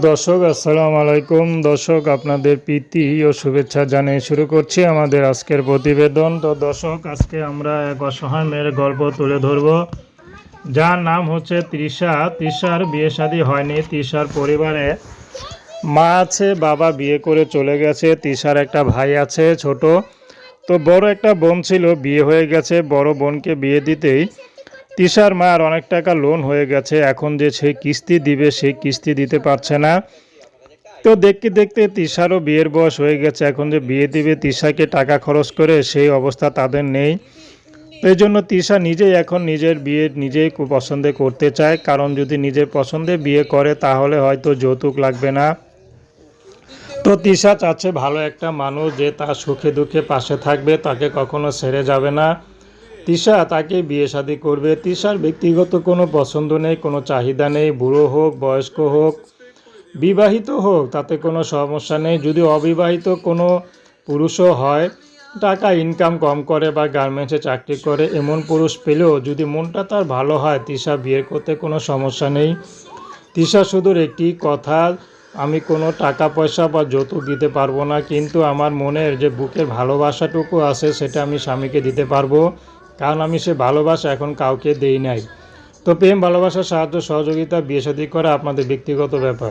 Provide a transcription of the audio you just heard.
দর্শক, আসসালামু আলাইকুম। দর্শক, আপনাদের প্রীতি ও শুভেচ্ছা জানিয়ে শুরু করছি আমাদের আজকের প্রতিবেদন। তো দর্শক, আজকে আমরা এক অসহায় মেয়ের গল্প তুলে ধরব। যার নাম হচ্ছে তৃষা। তৃষার বিয়ে শাদী হয়নি। তৃষার পরিবারে মা আছে, বাবা বিয়ে করে চলে গেছে। তৃষার একটা ভাই আছে, ছোট। তো বড় একটা বোন ছিল, বিয়ে হয়ে গেছে। বড় বোনকে বিয়ে দিতেই তিশার মার অনেক টাকা লোন হয়ে গেছে, এখন যে সে কিস্তি দিবে সে কিস্তি দিতে পারছে না। তো দেখতে দেখতে তিশারও বিয়ের বয়স হয়ে গেছে, এখন যে বিয়ে দিবে তিশাকে টাকা খরচ করে সেই অবস্থা তাদের নেই। তো এই জন্য তিশা নিজেই এখন নিজের বিয়ে নিজেই পছন্দে করতে চায়, কারণ যদি নিজের পছন্দে বিয়ে করে তাহলে হয়তো যৌতুক লাগবে না। তো তিশা চাচ্ছে ভালো একটা মানুষ যে তার সুখে দুঃখে পাশে থাকবে, তাকে কখনো ছেড়ে যাবে না। তিশা তাকে বিয়ে শাদী করবে। তিশার ব্যক্তিগত কোনো পছন্দ নেই, কোনো চাহিদা নেই, বুড়ো হোক, বয়স্ক হোক, বিবাহিত হোক, তাতে কোনো সমস্যা নেই। যদি অবিবাহিত কোনো পুরুষও হয়, টাকা ইনকাম কম করে বা গার্মেন্টসে চাকরি করে, এমন পুরুষ পেলেও যদি মনটা তার ভালো হয়, তিশা বিয়ে করতে কোনো সমস্যা নেই। তিশা শুধুর একটি কথা, আমি কোনো টাকা, পয়সা বা যৌতুক দিতে পারব না, কিন্তু আমার মনের যে বুকের ভালোবাসাটুকু আছে, সেটা আমি স্বামীকে দিতে পারব। কারণ আমি সে ভালোবাসা এখন কাউকে দেই নাই। তো প্রেম ভালোবাসার সাহায্য, সহযোগিতা, বিয়ে সাদী করা আপনাদের ব্যক্তিগত ব্যাপার।